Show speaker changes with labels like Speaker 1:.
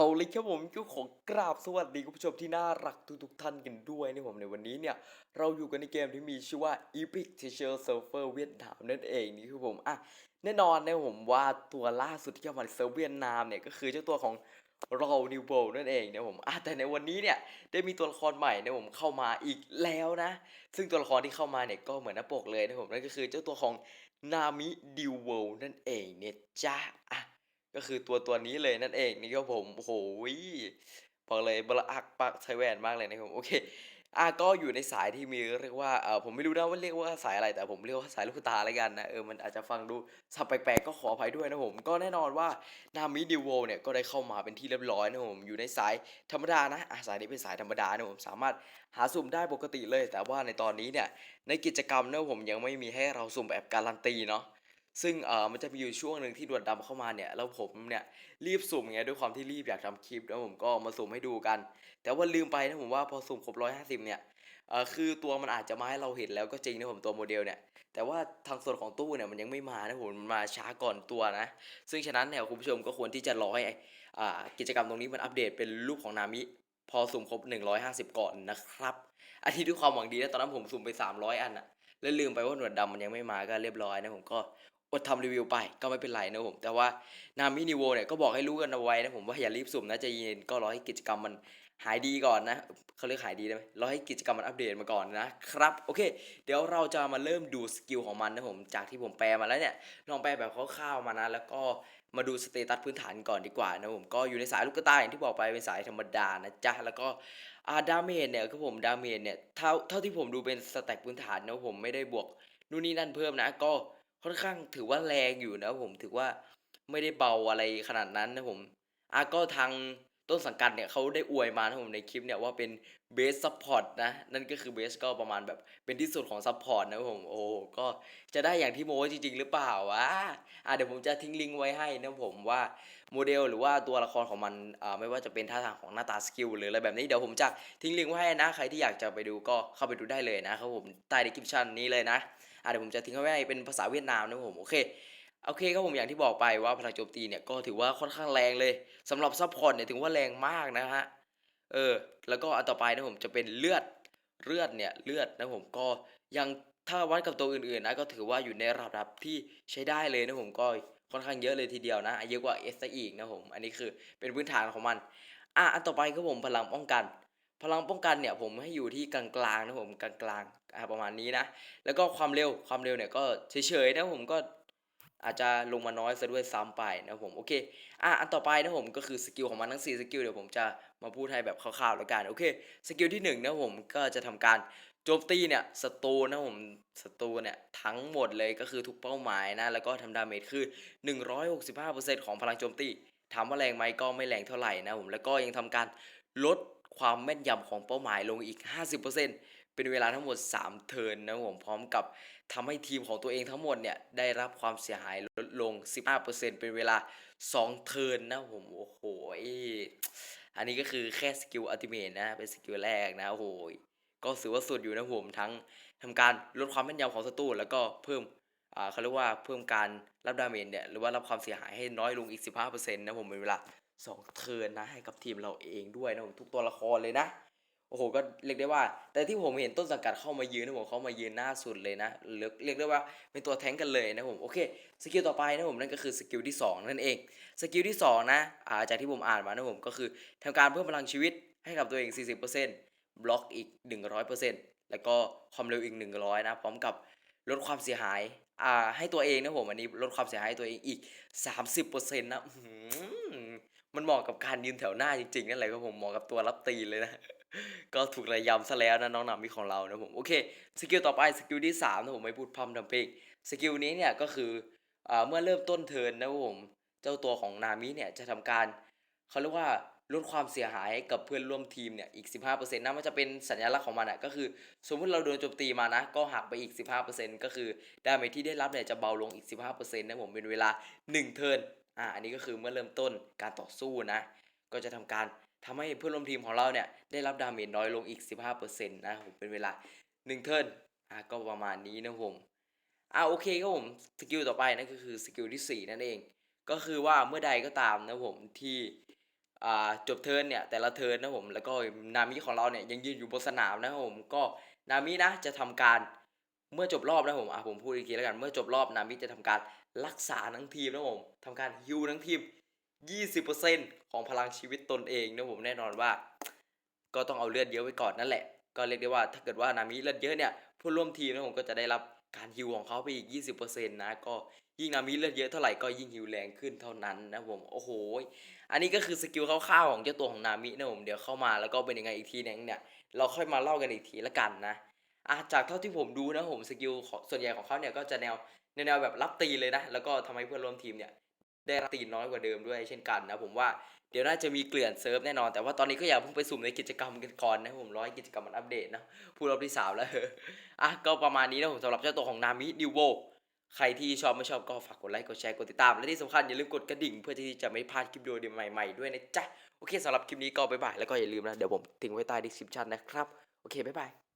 Speaker 1: เอาเลยครับผมก็ขอกราบสวัสดีคุณผู้ชมที่น่ารักทุกๆท่านกันด้วยนะผมในวันนี้เนี่ย เราอยู่กันในเกมที่มีชื่อว่า Epic Teacher Server เวียดนามนั่นเองนี่คือผมอะแน่นอนนะผมว่าตัวล่าสุดที่เข้ามาเซิร์ฟเวียดนามเนี่ยก็คือเจ้าตัวของ r o New World นั่นเองนะผมอะแต่ในวันนี้เนี่ยได้มีตัวละครใหม่นะผมเข้ามาอีกแล้วนะ ซึ่งตัวละครที่เข้ามาเนี่ยก็เหมือนหน้าปกเลยนะผมนั่นก็คือเจ้าตัวของนามิดิวเวลนั่นเองเนี่ยจ้าอะ ก็คือตัวตัวนี้เลยนั่นเองนี่ครับผมโอ้โหบอกเลยบลาอักปักไทยแวนมากเลยนะครับโอเคอะก็อยู่ในสายที่มีเรียกว่าเออผมไม่รู้นะว่าเรียกว่าสายอะไรแต่ผมเรียกว่าสายลูกตาอะไรกันนะเออมันอาจจะฟังดูสับแปลกๆก็ขออภัยด้วยนะผมก็แน่นอนว่านามิดิวโวเนี่ยก็ได้เข้ามาเป็นที่เรียบร้อยนะผมอยู่ในสายธรรมดานะอะสายนี้เป็นสายธรรมดานะผมสามารถหาสุ่มได้ปกติเลย แต่ว่าในตอนนี้เนี่ยในกิจกรรมนะผมยังไม่มีให้เราสุ่มแบบการันตีเนาะ ซึ่งเอ่อมันจะมีอยู่ช่วงหนึ่งที่ดวดดำเข้ามาเนี่ยแล้วผมเนี่ยรีบสุ่มไงด้วยความที่รีบอยากทำคลิปแล้วผมก็มาสุ่มให้ดูกัน แต่ว่าลืมไปนะผมว่าพอสุ่มครบร้อยห้าสิบเนี่ยเอ่อคือตัวมันอาจจะมาให้เราเห็นแล้วก็จริงนะผมตัวโมเดลเนี่ยแต่ว่าทางส่วนของตู้เนี่ยมันยังไม่มานะผมมันมาช้าก่อนตัวนะ ซึ่งฉะนั้นเนี่ยคุณผู้ชมก็ควรที่จะรอให้อ่ากิจกรรมตรงนี้มันอัปเดตเป็นรูปของนามิพอสุ่มครบ 150 ก่อนนะครับ อันนี้ด้วยความหวังดีนะตอนนั้นผมสุ่มไป 300 อันอะแล้วลืมไปว่าหนวดดำมันยังไม่มาก็เรียบร้อยนะผมก็ อดทำรีวิวไปก็ไม่เป็นไรนะผม แต่ว่านามินิโวเนี่ยก็บอกให้รู้กันเอาไว้นะผมว่าอย่ารีบสุ่มนะใจเย็นก็รอให้กิจกรรมมันหายดีก่อนนะเขาเรียกหายดีได้ไหมรอให้กิจกรรมมันอัปเดตมาก่อนนะครับ โอเค เดี๋ยวเราจะมาเริ่มดูสกิลของมันนะผม จากที่ผมแปลมาแล้วเนี่ย ลองแปลแบบคร่าวๆมานะ แล้วก็มาดูสเตตัสพื้นฐานก่อนดีกว่านะผม ก็อยู่ในสายลูกกระต่ายอย่างที่บอกไปเป็นสายธรรมดานะจ๊ะ แล้วก็อาดาเมจเนี่ยคือผมดาเมจเนี่ยเท่าเท่าที่ผมดูเป็นสแต็กพื้นฐานนะผมไม่ได้บวกนู่นนี่นั่นเพิ่มนะก็ ค่อนข้างถือว่าแรงอยู่นะผมถือว่าไม่ได้เบาอะไรขนาดนั้นนะผมอะก็ทางต้นสังกัดเนี่ยเขาได้อวยมานะผมในคลิปเนี่ยว่าเป็นเบสซัพพอร์ตนะ นั่นก็คือเบสก็ประมาณแบบเป็นที่สุดของซัพพอร์ตนะผมโอ้ก็จะได้อย่างที่โม้จริง ๆ หรือเปล่าวะอะเดี๋ยวผมจะทิ้งลิงก์ไว้ให้นะผมว่าโมเดลหรือว่าตัวละครของมันอ่าไม่ว่าจะเป็นท่าทางของหน้าตาสกิลหรืออะไรแบบนี้เดี๋ยวผมจะทิ้งลิงก์ไว้ให้นะใครที่อยากจะไปดูก็เข้าไปดูได้เลยนะครับผมใต้ดีคริปชันนี้เลยนะ เดี๋ยวผมจะทิ้งไว้ให้เป็นภาษาเวียดนามนะผมโอเคโอเคครับผมอย่างที่บอกไปว่าพลังโจมตีเนี่ยก็ถือว่าค่อนข้างแรงเลยสำหรับซัพพอร์ตเนี่ยถือว่าแรงมากนะฮะเออแล้วก็อันต่อไปนะผมจะเป็นเลือดเลือดเนี่ยเลือดนะผมก็ยังถ้าวัดกับตัวอื่นๆนะก็ถือว่าอยู่ในระดับที่ใช้ได้เลยนะผมก็ค่อนข้างเยอะเลยทีเดียวนะเยอะกว่าเอสอีกนะผมอันนี้คือเป็นพื้นฐานของมันอะอันต่อไปครับผมพลังป้องกัน พลังป้องกันเนี่ยผมให้อยู่ที่กลางๆนะผมกลางๆอ่าประมาณนี้นะ แล้วก็ความเร็วความเร็วเนี่ยก็เฉยๆนะผมก็อาจจะลงมาน้อยซะด้วยซ้ำไปนะผมโอเคอะอันต่อไปนะผมก็คือสกิลของมันทั้ง 4 สกิลเดี๋ยวผมจะมาพูดให้แบบคร่าวๆแล้วกันโอเคสกิลที่ 1 นะผมก็จะทำการโจมตีเนี่ยศัตรูนะผมศัตรูเนี่ยทั้งหมดเลยก็คือทุกเป้าหมายนะแล้วก็ทำดาเมจคือ 165%ของพลังโจมตีถามว่าแรงไหมก็ไม่แรงเท่าไหร่นะผมแล้วก็ยังทำการลด ความแม่นยำของเป้าหมายลงอีก 50%เป็นเวลาทั้งหมด 3 เทิร์นนะผมพร้อมกับทำให้ทีมของตัวเองทั้งหมดเนี่ยได้รับความเสียหายลดลง 15%เป็นเวลา 2 เทิร์นนะผมโอ้โหอันนี้ก็คือแค่สกิลอัลติเมทนะเป็นสกิลแรกนะโอ้โหก็ถือว่าสุดอยู่นะผมทั้งทำการลดความแม่นยำของศัตรูแล้วก็เพิ่มอ่าเขาเรียกว่าเพิ่มการรับดาเมจเนี่ยหรือว่ารับความเสียหายให้น้อยลงอีก 15%นะผมเป็นเวลา 2เทิร์นนะให้กับทีมเราเองด้วยนะผมทุกตัวละครเลยนะโอ้โหก็เรียกได้ว่า แต่ที่ผมเห็นต้นสังกัดเข้ามายืนนะผมเขามายืนหน้าสุดเลยนะเรียกเรียกได้ว่าเป็นตัวแทงกันเลยนะผมโอเคสกิลต่อไปนะผมนั่นก็คือสกิลที่ 2 นั่นเองสกิลที่2นะอ่าจากที่ผมอ่านมานะผมก็คือทำการเพิ่มพลังชีวิตให้กับตัวเอง 40%บล็อกอีก 100%แล้วก็ความเร็วอีก 100 นะพร้อมกับลดความเสียหายอ่าให้ตัวเองนะผมอันนี้ลดความเสียหายตัวเองอีก 30%นะอื้อหือ มันเหมาะกับการยืนแถวหน้าจริงๆนั่นแหละครับผมเหมาะกับตัวรับตีเลยนะ ก็ถูกระยำซะแล้วนะน้องนามิของเรานะผมโอเคสกิลต่อไปสกิลที่3นะผมไม่พูดพร่ำทำเพลงสกิลนี้เนี่ยก็คือเมื่อเริ่มต้นเทิร์นนะผมเจ้าตัวของนามิเนี่ยจะทำการเขาเรียกว่าลดความเสียหายให้กับเพื่อนร่วมทีมเนี่ยอีก 15%นะมันจะเป็นสัญลักษณ์ของมันอะก็คือ สมมติเราโดนโจมตีมานะ ก็หักไปอีก 15%ก็คือดาเมจที่ได้รับเนี่ยจะเบาลงอีก 15%นะผมเป็นเวลา 1 เทิร์น อ่าอันนี้ก็คือเมื่อเริ่มต้นการต่อสู้นะ ก็จะทำการทำให้เพื่อนร่วมทีมของเราเนี่ยได้รับดาเมจน้อยลงอีก 15%นะผมเป็นเวลา 1 เทิร์นอ่าก็ประมาณนี้นะผมอ่าโอเคครับผมสกิลต่อไปนั่นก็คือสกิลที่ 4 นั่นเอง ก็คือว่าเมื่อใดก็ตามนะผมที่อ่าจบเทิร์นเนี่ยแต่ละเทิร์นนะผมแล้วก็นามิของเราเนี่ยยังยืนอยู่บนสนามนะครับผมก็นามินะจะทำการ เมื่อจบรอบนะผมอะผมพูดอีกทีแล้วกัน เมื่อจบรอบนามิจะทำการรักษาทั้งทีมนะผมทำการฮิวทั้งทีม 20%ของพลังชีวิตตนเองนะผมแน่นอนว่า ก็ต้องเอาเลือดเยอะไว้ก่อนนั่นแหละ ก็เรียกได้ว่าถ้าเกิดว่านามิเลือดเยอะเนี่ยผู้ร่วมทีมนะผมก็จะได้รับการฮิวของเขาไปอีก 20%นะก็ยิ่งนามิเลือดเยอะเท่าไหร่ก็ยิ่งฮิวแรงขึ้นเท่านั้นนะผมโอ้โหอันนี้ก็คือสกิลคร่าวๆของเจ้าตัวของนามินะผมเดี๋ยวเข้ามาแล้วก็เป็นยังไงอีกทีนึงเนี่ยเราค่อยมาเล่ากันอีกทีละกันนะ อะจากเท่าที่ผมดูนะผมสกิลส่วนใหญ่ของเขาเนี่ยก็จะแนวแนวแบบรับตีเลยนะ แล้วก็ทำให้เพื่อนร่วมทีมเนี่ยได้รับตีน้อยกว่าเดิมด้วยเช่นกันนะผมว่าเดี๋ยวน่าจะมีเกลื่อนเซิร์ฟแน่นอน แต่ว่าตอนนี้ก็อย่าเพิ่งไปสุ่มในกิจกรรมกันก่อนนะผมร้อยกิจกรรมมันอัปเดตนะพูดรอบที่สามแล้วอะก็ประมาณนี้นะผมสำหรับเจ้าตัวของนามินิวโวใครที่ชอบไม่ชอบก็ฝากกดไลค์กดแชร์กดติดตาม และที่สำคัญอย่าลืมกดกระดิ่งเพื่อที่จะไม่พลาดคลิปวิดีโอใหม่ๆด้วยนะจ๊ะโอเคสำหรับคลิปนี้ก็บ๊ายบายแล้วก็อย่าลืมนะเดี๋ยวผมทิ้งไว้ใต้ดีสคริปชันนะครับโอเคบ๊ายบาย